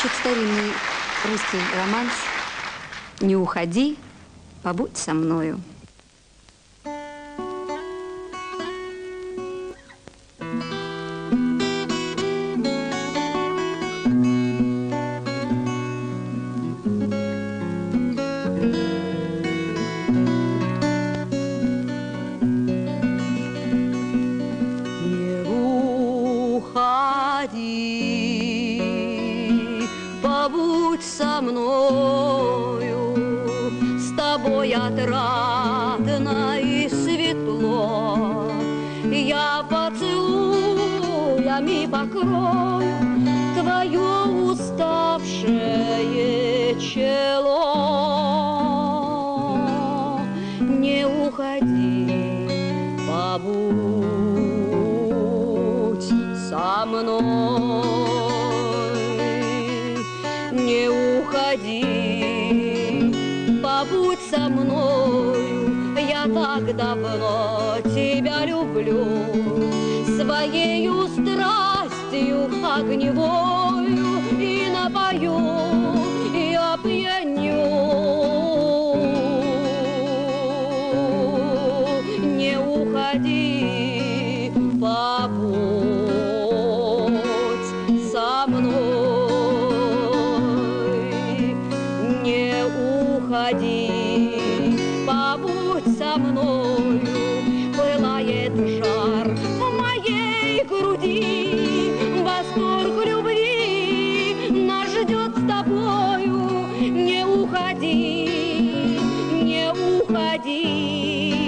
Звучит старинный русский романс «Не уходи, побудь со мною». Не мною, с тобой отрадно и светло. Я поцелуями покрою твое уставшее чело. Не уходи, побудь со мной. Не уходи, побудь со мною, я так давно тебя люблю. Своею страстью огневою и напою, уходи, побудь со мною. Пылает жар в моей груди, восторг любви нас ждет с тобою. Не уходи, не уходи,